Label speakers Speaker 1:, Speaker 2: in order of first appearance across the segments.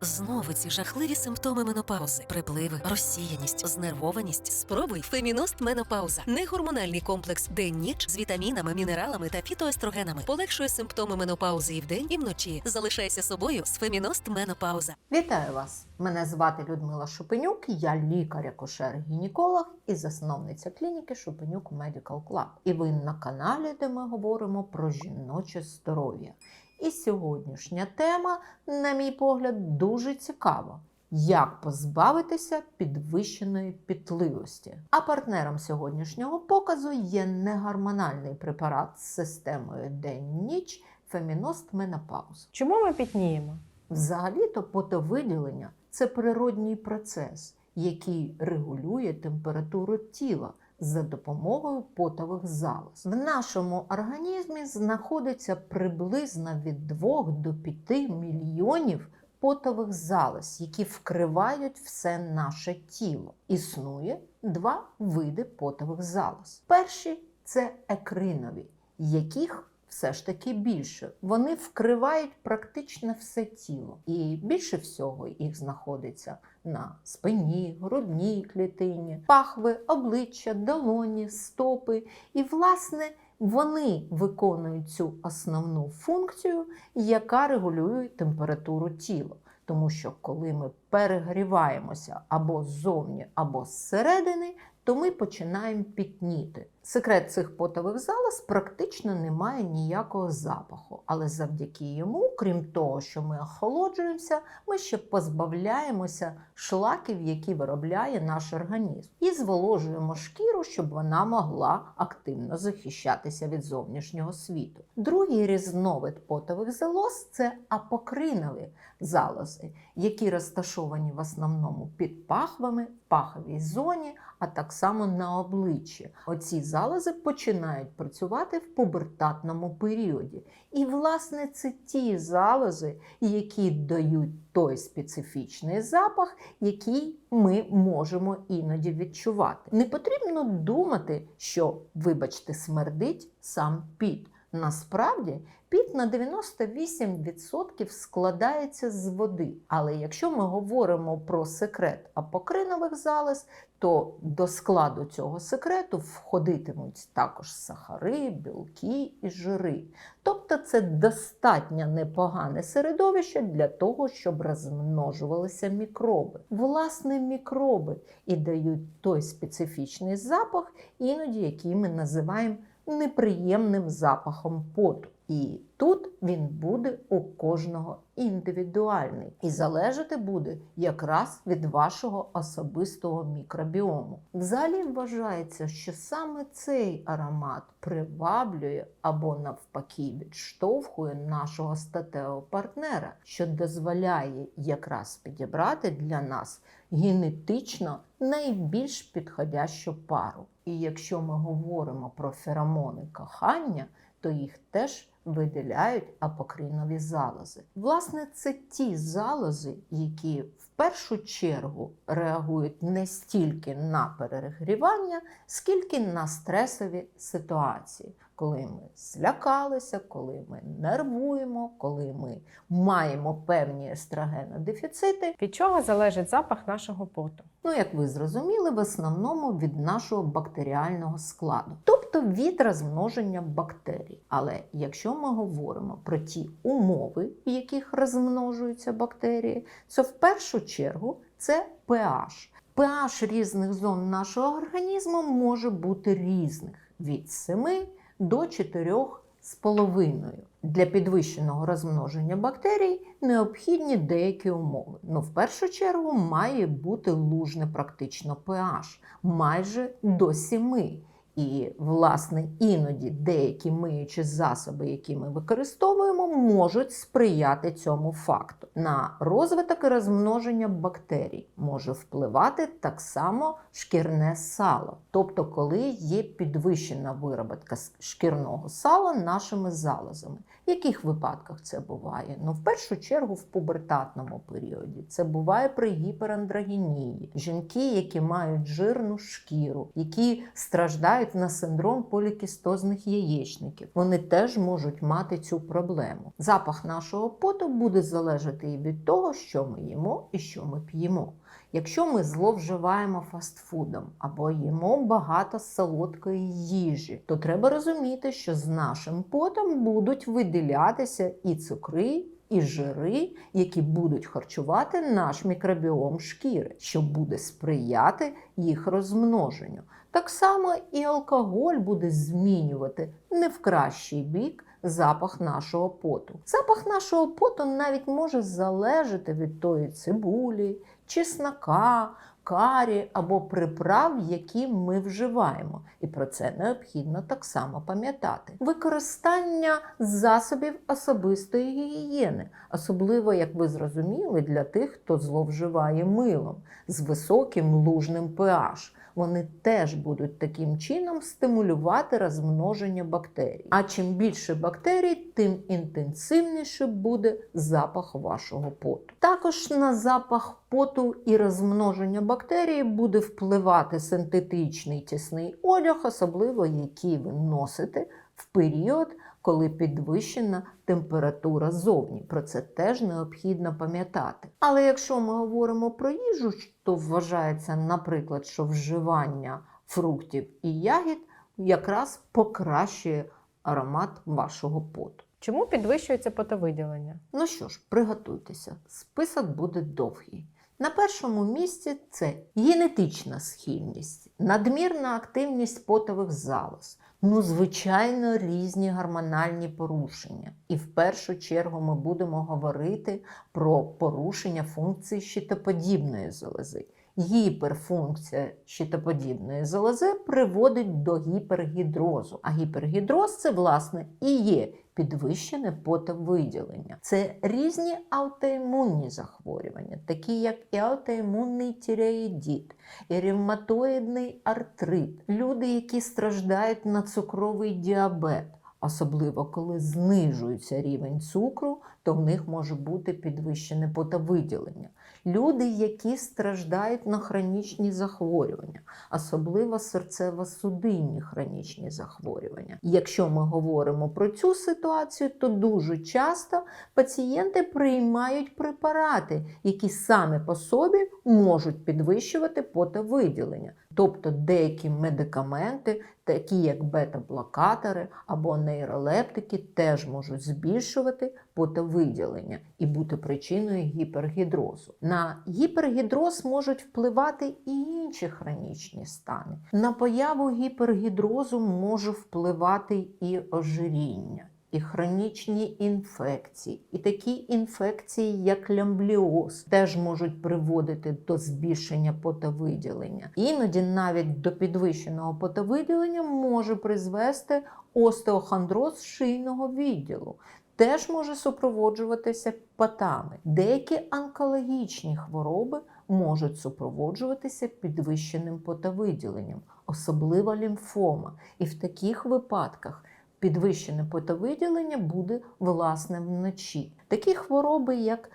Speaker 1: Знову ці жахливі симптоми менопаузи, припливи, розсіяність, знервованість. Спробуй Феміност Менопауза. Негормональний комплекс день-ніч з вітамінами, мінералами та фітоестрогенами. Полегшує симптоми менопаузи і вдень, і вночі. Залишайся собою з Феміност Менопауза.
Speaker 2: Вітаю вас! Мене звати Людмила Шупенюк, я лікар-акушер-гінеколог і засновниця клініки Шупенюк Medical Club. І ви на каналі, де ми говоримо про жіноче здоров'я. І сьогоднішня тема, на мій погляд, дуже цікава. Як позбавитися підвищеної пітливості? А партнером сьогоднішнього показу є негормональний препарат з системою день-ніч Феміност Менопауз.
Speaker 3: Чому ми пітніємо?
Speaker 2: Взагалі-то потовиділення це природній процес, який регулює температуру тіла за допомогою потових залоз. В нашому організмі знаходиться приблизно від 2 до 5 мільйонів потових залоз, які вкривають все наше тіло. Існує два види потових залоз. Перші це екринові, яких все ж таки більше. Вони вкривають практично все тіло. І більше всього їх знаходиться на спині, грудній клітині, пахви, обличчя, долоні, стопи. І, власне, вони виконують цю основну функцію, яка регулює температуру тіла. Тому що коли ми перегріваємося або ззовні, або зсередини, то ми починаємо пітніти. Секрет цих потових залоз практично не має ніякого запаху, але завдяки йому, крім того, що ми охолоджуємося, ми ще позбавляємося шлаків, які виробляє наш організм, і зволожуємо шкіру, щоб вона могла активно захищатися від зовнішнього світу. Другий різновид потових залоз це апокринові залози, які розташовані в основному під пахвами, в паховій зоні, а так само на обличчі. Оці залози починають працювати в пубертатному періоді. І, власне, це ті залози, які дають той специфічний запах, який ми можемо іноді відчувати. Не потрібно думати, що, вибачте, смердить сам піт. Насправді піт на 98% складається з води. Але якщо ми говоримо про секрет апокринових залоз, то до складу цього секрету входитимуть також сахари, білки і жири. Тобто це достатньо непогане середовище для того, щоб розмножувалися мікроби. Власне, мікроби і дають той специфічний запах, іноді який ми називаємо неприємним запахом поту. І тут він буде у кожного індивідуальний і залежати буде якраз від вашого особистого мікробіому. Взагалі вважається, що саме цей аромат приваблює або навпаки відштовхує нашого статевого партнера, що дозволяє якраз підібрати для нас генетично найбільш підходящу пару. І якщо ми говоримо про феромони кохання, то їх теж виділяють апокринові залози. Власне, це ті залози, які в першу чергу реагують не стільки на перегрівання, скільки на стресові ситуації. Коли ми злякалися, коли ми нервуємо, коли ми маємо певні естрогенодефіцити,
Speaker 3: Від чого залежить запах нашого поту?
Speaker 2: Ну, як ви зрозуміли, в основному від нашого бактеріального складу, тобто від розмноження бактерій. Але якщо ми говоримо про ті умови, в яких розмножуються бактерії, то в першу чергу це pH. pH різних зон нашого організму може бути різних від 7 до 4 з половиною. Для підвищеного розмноження бактерій необхідні деякі умови. Ну, в першу чергу, має бути лужне практично pH майже до 7. І, власне, іноді деякі миючі засоби, які ми використовуємо, можуть сприяти цьому факту. На розвиток і розмноження бактерій може впливати так само шкірне сало, тобто, коли є підвищена вироботка шкірного сала нашими залозами. В яких випадках це буває? Ну, в першу чергу, в пубертатному періоді. Це буває при гіперандрогенії. Жінки, які мають жирну шкіру, які страждають на синдром полікістозних яєчників. Вони теж можуть мати цю проблему. Запах нашого поту буде залежати і від того, що ми їмо і що ми п'ємо. Якщо ми зловживаємо фастфудом або їмо багато солодкої їжі, то треба розуміти, що з нашим потом будуть виділятися і цукри, і жири, які будуть харчувати наш мікробіом шкіри, що буде сприяти їх розмноженню. Так само і алкоголь буде змінювати не в кращий бік запах нашого поту. Запах нашого поту навіть може залежати від тої цибулі, чеснока, карі або приправ, які ми вживаємо. І про це необхідно так само пам'ятати. Використання засобів особистої гігієни, особливо, як ви зрозуміли, для тих, хто зловживає милом з високим лужним pH. Вони теж будуть таким чином стимулювати розмноження бактерій. А чим більше бактерій, тим інтенсивніше буде запах вашого поту. Також на запах поту і розмноження бактерій буде впливати синтетичний тісний одяг, особливо який ви носите в період, коли підвищена температура зовні. Про це теж необхідно пам'ятати. Але якщо ми говоримо про їжу, то вважається, наприклад, що вживання фруктів і ягід якраз покращує аромат вашого поту.
Speaker 3: Чому підвищується потовиділення?
Speaker 2: Ну що ж, приготуйтеся, список буде довгий. На першому місці це генетична схильність, надмірна активність потових залоз, ну, звичайно, різні гормональні порушення. І в першу чергу ми будемо говорити про порушення функції щитоподібної залози. Гіперфункція щитоподібної залози приводить до гіпергідрозу. А гіпергідроз це, власне, і є підвищене потовиділення. Це різні аутоімунні захворювання, такі як і аутоімунний тіреїдіт, і ревматоїдний артрит, люди, які страждають на цукровий діабет. Особливо коли знижується рівень цукру, то в них може бути підвищене потовиділення. Люди, які страждають на хронічні захворювання, особливо серцево-судинні хронічні захворювання. Якщо ми говоримо про цю ситуацію, то дуже часто пацієнти приймають препарати, які саме по собі можуть підвищувати потовиділення. Тобто деякі медикаменти, такі як бета-блокатори або нейролептики, теж можуть збільшувати потовиділення і бути причиною гіпергідрозу. На гіпергідроз можуть впливати і інші хронічні стани. На появу гіпергідрозу може впливати і ожиріння. І хронічні інфекції, і такі інфекції, як лямбліоз, теж можуть приводити до збільшення потовиділення. Іноді навіть до підвищеного потовиділення може призвести остеохондроз шийного відділу. Теж може супроводжуватися патами. Деякі онкологічні хвороби можуть супроводжуватися підвищеним потовиділенням, особливо лімфома. І в таких випадках підвищене потовиділення буде власне вночі. Такі хвороби, як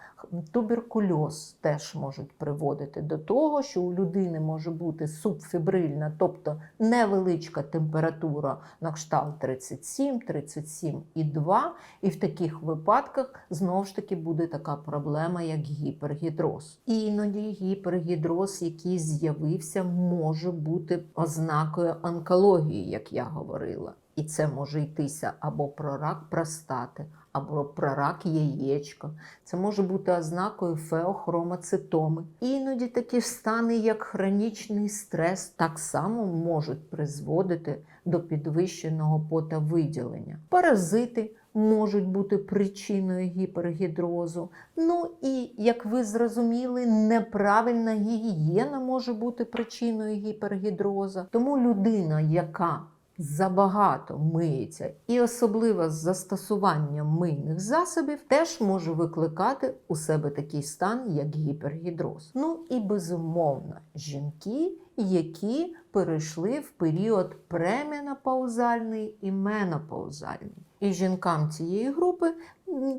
Speaker 2: туберкульоз, теж можуть приводити до того, що у людини може бути субфібрильна, тобто невеличка температура на кшталт 37, 37,2. І в таких випадках знову ж таки буде така проблема, як гіпергідроз. Іноді гіпергідроз, який з'явився, може бути ознакою онкології, як я говорила. І це може йтися або про рак простати, або про рак яєчка. Це може бути ознакою феохромоцитоми. Іноді такі стани, як хронічний стрес, так само можуть призводити до підвищеного потовиділення. Паразити можуть бути причиною гіпергідрозу. Ну і, як ви зрозуміли, неправильна гігієна може бути причиною гіпергідроза. Тому людина, яка забагато миється, і особливо з застосуванням мийних засобів, теж може викликати у себе такий стан, як гіпергідроз. Ну і безумовно, жінки, які перейшли в період пременопаузальний і менопаузальний. І жінкам цієї групи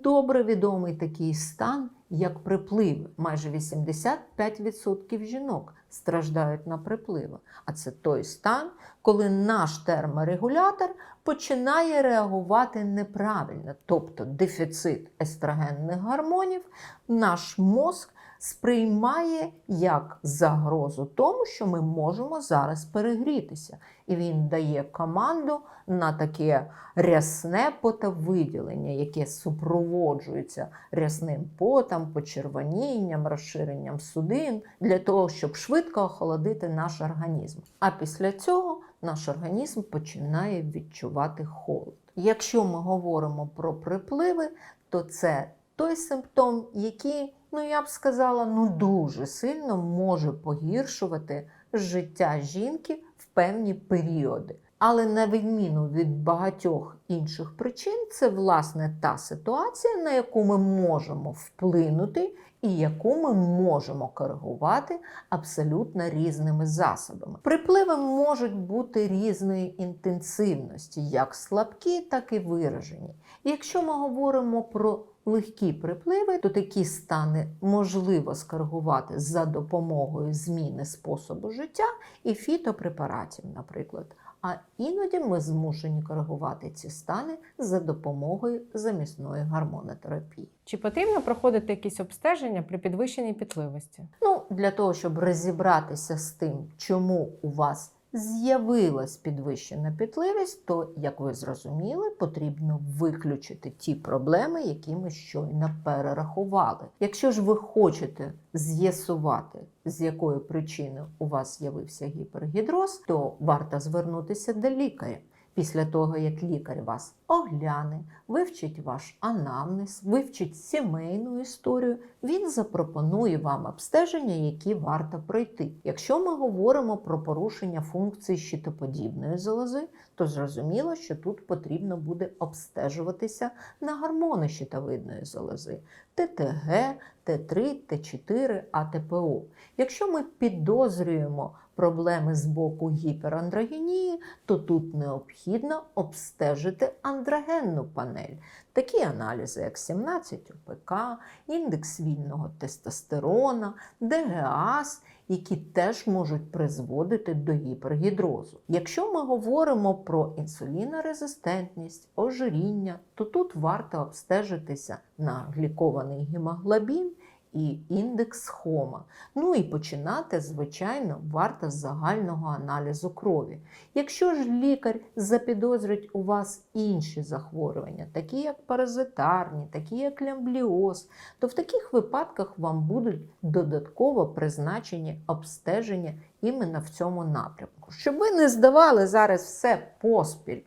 Speaker 2: добре відомий такий стан, як припливи. Майже 85% жінок страждають на припливи. А це той стан, коли наш терморегулятор починає реагувати неправильно, тобто дефіцит естрогенних гормонів, наш мозк сприймає як загрозу тому, що ми можемо зараз перегрітися. І він дає команду на таке рясне потовиділення, яке супроводжується рясним потом, почервонінням, розширенням судин для того, щоб швидко охолодити наш організм. А після цього наш організм починає відчувати холод. Якщо ми говоримо про припливи, то це той симптом, який, ну я б сказала, ну дуже сильно може погіршувати життя жінки в певні періоди. Але на відміну від багатьох інших причин, це власне та ситуація, на яку ми можемо вплинути і яку ми можемо коригувати абсолютно різними засобами. Припливи можуть бути різної інтенсивності, як слабкі, так і виражені. І якщо ми говоримо про легкі припливи, то такі стани можливо скоригувати за допомогою зміни способу життя і фітопрепаратів, наприклад. А іноді ми змушені коригувати ці стани за допомогою замісної гормонотерапії.
Speaker 3: Чи потрібно проходити якісь обстеження при підвищеній пітливості?
Speaker 2: Ну, для того, щоб розібратися з тим, чому у вас з'явилась підвищена пітливість, то, як ви зрозуміли, потрібно виключити ті проблеми, які ми щойно перерахували. Якщо ж ви хочете з'ясувати, з якої причини у вас з'явився гіпергідроз, то варто звернутися до лікаря. Після того, як лікар вас огляне, вивчить ваш анамнез, вивчить сімейну історію, він запропонує вам обстеження, які варто пройти. Якщо ми говоримо про порушення функції щитоподібної залози, то зрозуміло, що тут потрібно буде обстежуватися на гормони щитовидної залози ТТГ, Т3, Т4, АТПО. Якщо ми підозрюємо проблеми з боку гіперандрогенії, то тут необхідно обстежити андрогенну панель. Такі аналізи, як 17 ОПК, індекс вільного тестостерона, ДГАС, які теж можуть призводити до гіпергідрозу. Якщо ми говоримо про інсулінорезистентність, ожиріння, то тут варто обстежитися на глікований гемоглобін і індекс хома. Ну і починати, звичайно, варто з загального аналізу крові. Якщо ж лікар запідозрить у вас інші захворювання, такі як паразитарні, такі як лямбліоз, то в таких випадках вам будуть додатково призначені обстеження іменно в цьому напрямку. Щоб ви не здавали зараз все поспіль.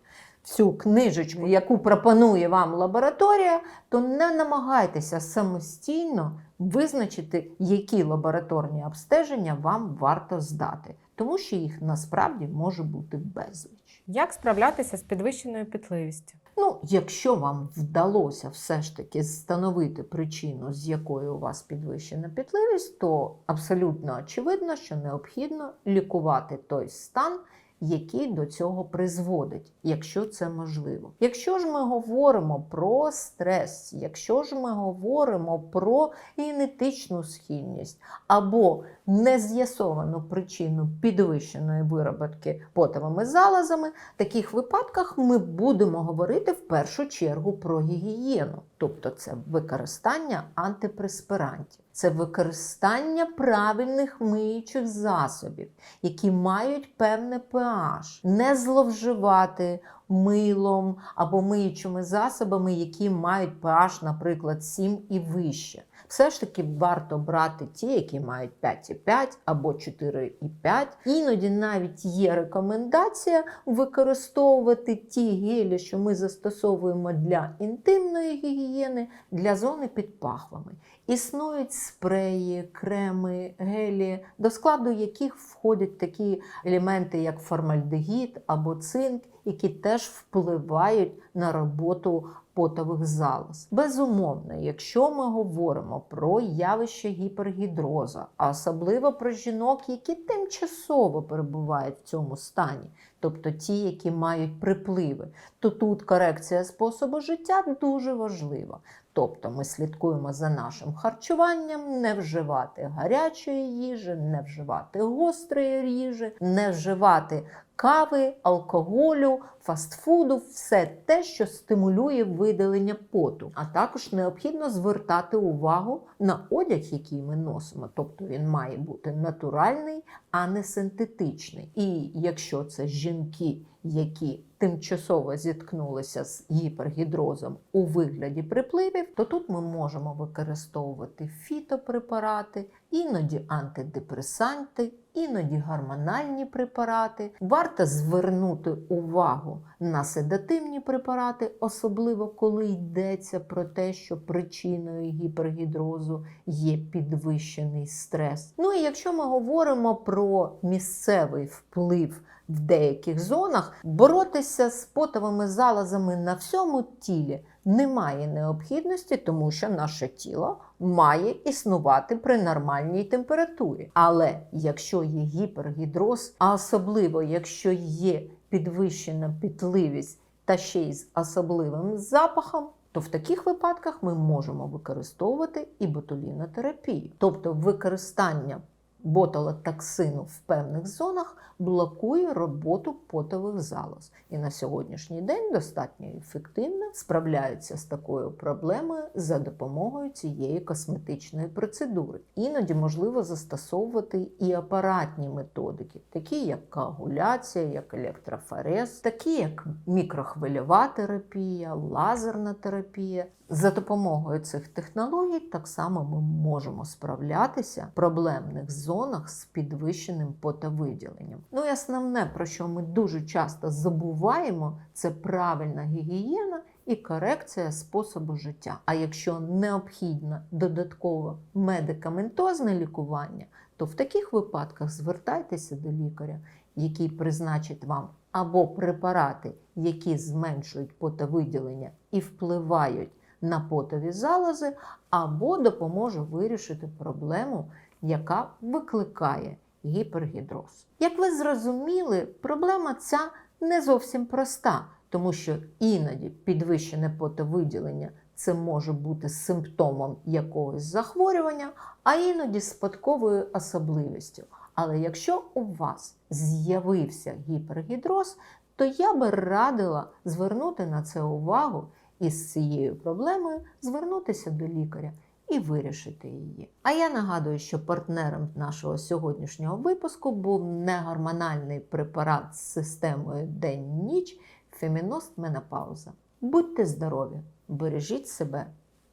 Speaker 2: Цю книжечку, яку пропонує вам лабораторія, то не намагайтеся самостійно визначити, які лабораторні обстеження вам варто здати, тому що їх насправді може бути безліч.
Speaker 3: Як справлятися з підвищеною пітливістю?
Speaker 2: Ну, якщо вам вдалося все ж таки встановити причину, з якою у вас підвищена пітливість, то абсолютно очевидно, що необхідно лікувати той стан, який до цього призводить, якщо це можливо. Якщо ж ми говоримо про стрес, якщо ж ми говоримо про генетичну схильність або нез'ясовану причину підвищеної вироботки потовими залозами, в таких випадках ми будемо говорити в першу чергу про гігієну, тобто це використання антипреспирантів. Це використання правильних миючих засобів, які мають певне pH. Не зловживати милом або миючими засобами, які мають pH, наприклад, 7 і вище. Все ж таки варто брати ті, які мають 5,5 або 4,5. Іноді навіть є рекомендація використовувати ті гелі, що ми застосовуємо для інтимної гігієни, для зони під пахвами. Існують спреї, креми, гелі, до складу яких входять такі елементи, як формальдегід або цинк, які теж впливають на роботу потових залоз. Безумовно, якщо ми говоримо про явище гіпергідроза, а особливо про жінок, які тимчасово перебувають в цьому стані, тобто ті, які мають припливи, то тут корекція способу життя дуже важлива. Тобто ми слідкуємо за нашим харчуванням, не вживати гарячої їжі, не вживати гострої їжі, не вживати кави, алкоголю, фастфуду, все те, що стимулює видалення поту. А також необхідно звертати увагу на одяг, який ми носимо. Тобто він має бути натуральний, а не синтетичний. І якщо це жінки, які тимчасово зіткнулися з гіпергідрозом у вигляді припливів, то тут ми можемо використовувати фітопрепарати, іноді антидепресанти, іноді гормональні препарати. Варто звернути увагу на седативні препарати, особливо коли йдеться про те, що причиною гіпергідрозу є підвищений стрес. Ну і якщо ми говоримо про місцевий вплив в деяких зонах, боротися з потовими залозами на всьому тілі немає необхідності, тому що наше тіло має існувати при нормальній температурі. Але якщо є гіпергідроз, а особливо якщо є підвищена пітливість та ще й з особливим запахом, то в таких випадках ми можемо використовувати і ботулінотерапію, тобто використання ботулотоксину в певних зонах блокує роботу потових залоз. І на сьогоднішній день достатньо ефективно справляються з такою проблемою за допомогою цієї косметичної процедури. Іноді можливо застосовувати і апаратні методики, такі як коагуляція, як електрофорез, такі як мікрохвильова терапія, лазерна терапія. За допомогою цих технологій так само ми можемо справлятися в проблемних зонах з підвищеним потовиділенням. Ну і основне, про що ми дуже часто забуваємо, це правильна гігієна і корекція способу життя. А якщо необхідно додатково медикаментозне лікування, то в таких випадках звертайтеся до лікаря, який призначить вам або препарати, які зменшують потовиділення і впливають на потові залози, або допоможе вирішити проблему, яка викликає гіпергідроз. Як ви зрозуміли, проблема ця не зовсім проста, тому що іноді підвищене потовиділення це може бути симптомом якогось захворювання, а іноді спадковою особливістю. Але якщо у вас з'явився гіпергідроз, то я би радила звернути на це увагу і з цією проблемою звернутися до лікаря і вирішити її. А я нагадую, що партнером нашого сьогоднішнього випуску був негормональний препарат з системою день-ніч Феміност Менопауза. Будьте здорові, бережіть себе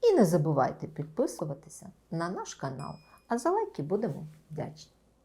Speaker 2: і не забувайте підписуватися на наш канал. А за лайки будемо вдячні.